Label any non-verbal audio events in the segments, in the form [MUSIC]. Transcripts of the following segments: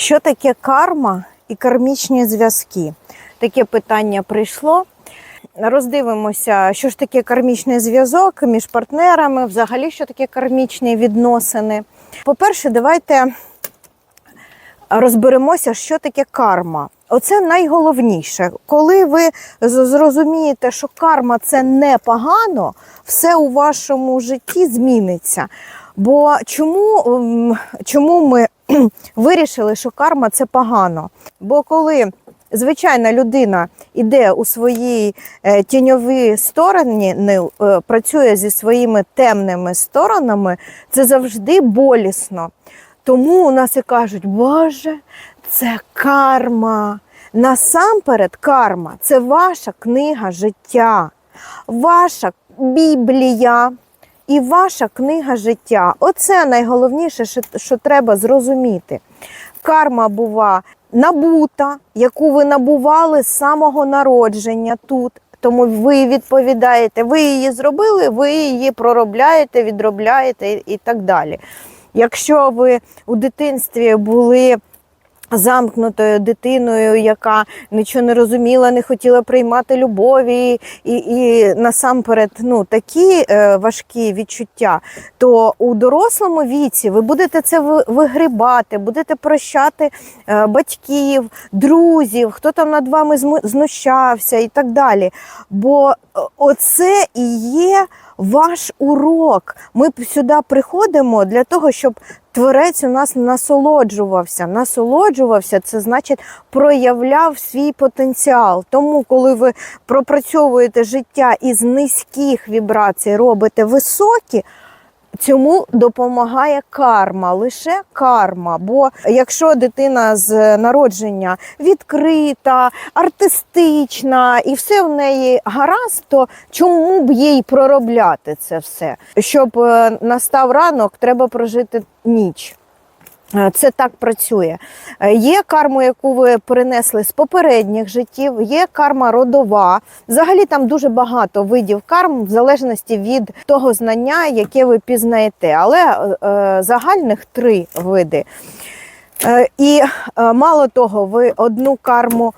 Що таке карма і кармічні зв'язки? Таке питання прийшло. Роздивимося, що ж таке кармічний зв'язок між партнерами, взагалі, що таке кармічні відносини. По-перше, давайте розберемося, що таке карма. Оце найголовніше. Коли ви зрозумієте, що карма це не погано, все у вашому житті зміниться. Бо чому, ем, чому ми [CLEARS THROAT] вирішили, що карма це погано? Бо коли звичайна людина йде у своїй е, тіньовій стороні, е, працює зі своїми темними сторонами, це завжди болісно. Тому у нас і кажуть, Боже, це карма. Насамперед, карма це ваша книга життя, ваша Біблія і ваша книга життя. Оце найголовніше, що, що треба зрозуміти. Карма бува набута, яку ви набували з самого народження тут. Тому ви відповідаєте, ви її зробили, ви її проробляєте, відробляєте і- так далі. Якщо ви у дитинстві були замкнутою дитиною, яка нічого не розуміла, не хотіла приймати любові, і, і насамперед ну, такі е, важкі відчуття, то у дорослому віці ви будете це ви- вигрібати, будете прощати е, батьків, друзів, хто там над вами знущався і так далі. Бо е, оце і є ваш урок. Ми сюди приходимо для того, щоб Творець у нас насолоджувався. Насолоджувався, це значить проявляв свій потенціал. Тому, коли ви пропрацьовуєте життя із низьких вібрацій, робите високі. Цьому допомагає карма, лише карма. Бо якщо дитина з народження відкрита, артистична і все в неї гаразд, то чому б їй проробляти це все? Щоб е, настав ранок, треба прожити ніч. Е, Це так працює. Е, Є карма, яку ви перенесли з попередніх життів, є карма родова. Взагалі там дуже багато видів карм, в залежності від того знання, яке ви пізнаєте. Але е, загальних три види. Е, І е, мало того, ви одну карму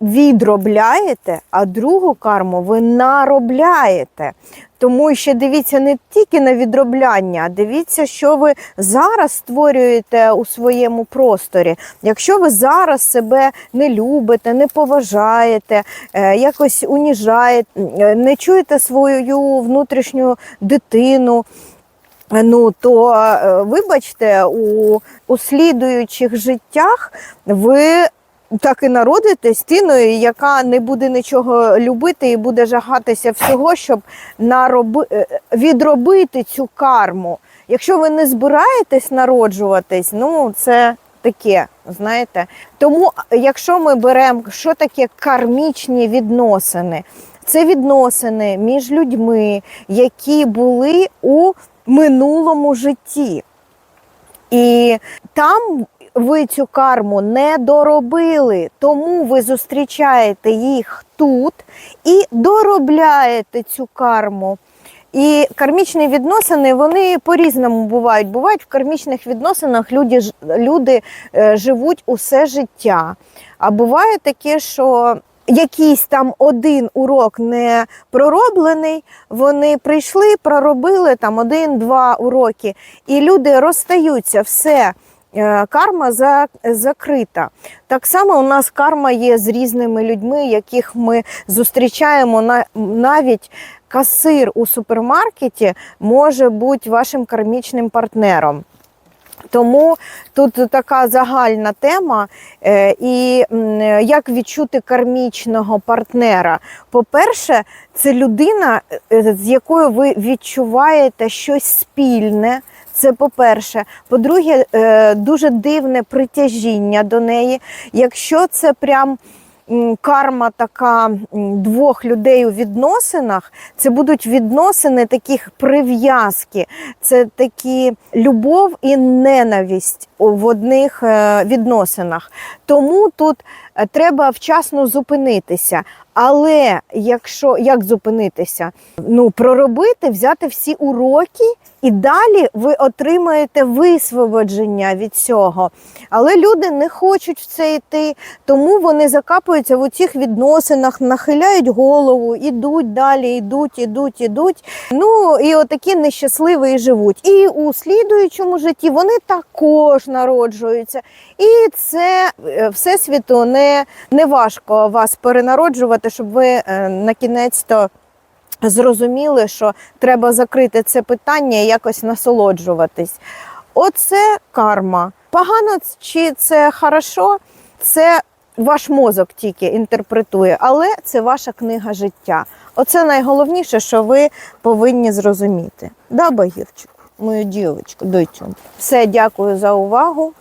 відробляєте, а другу карму ви наробляєте. Тому ще дивіться не тільки на відробляння, а дивіться, що ви зараз створюєте у своєму просторі. Якщо ви зараз себе не любите, не поважаєте, е, якось уніжаєте, е, не чуєте свою внутрішню дитину. Ну то е, вибачте, у, у слідуючих життях ви так і народитесь тіною, яка не буде нічого любити і буде жагатися всього, щоб нароби, е, відробити цю карму. Якщо ви не збираєтесь народжуватись, ну це таке, знаєте. Тому, якщо ми беремо, що таке кармічні відносини, це відносини між людьми, які були у минулому житті. І там ви цю карму не доробили, тому ви зустрічаєте їх тут і доробляєте цю карму. І кармічні відносини вони по-різному бувають. Бувають в кармічних відносинах люди, люди е, живуть усе життя. А буває таке, що якийсь там один урок не пророблений, вони прийшли, проробили там один-два уроки, і люди розстаються, все. Е, Карма за- закрита. Так само у нас карма є з різними людьми, яких ми зустрічаємо на навіть касир у супермаркеті може бути вашим кармічним партнером. Тому тут така загальна тема, е, і як відчути кармічного партнера. По-перше, це людина, е, з якою ви відчуваєте щось спільне. Це по-перше. По-друге, е, дуже дивне притяжіння до неї. Якщо це прям карма така двох людей у відносинах, це будуть відносини таких прив'язки, це такі любов і ненависть в одних е, відносинах. Тому тут е, треба вчасно зупинитися. Але якщо як зупинитися, ну проробити, взяти всі уроки, і далі ви отримаєте висвободження від цього. Але люди не хочуть в це йти, тому вони закапуються в цих відносинах, нахиляють голову, ідуть далі, ідуть, ідуть, ідуть. Ну і отакі нещасливі і живуть. І у слідуючому житті вони також народжуються. І це е, всесвіту не, не важко вас перенароджувати, щоб ви е, на кінець-то зрозуміли, що треба закрити це питання і якось насолоджуватись. Оце карма. Погано чи це хорошо, це ваш мозок тільки інтерпретує, але це ваша книга життя. Оце найголовніше, що ви повинні зрозуміти. Да, Багірчик, мою дівчинку, дойцю. Все, дякую за увагу.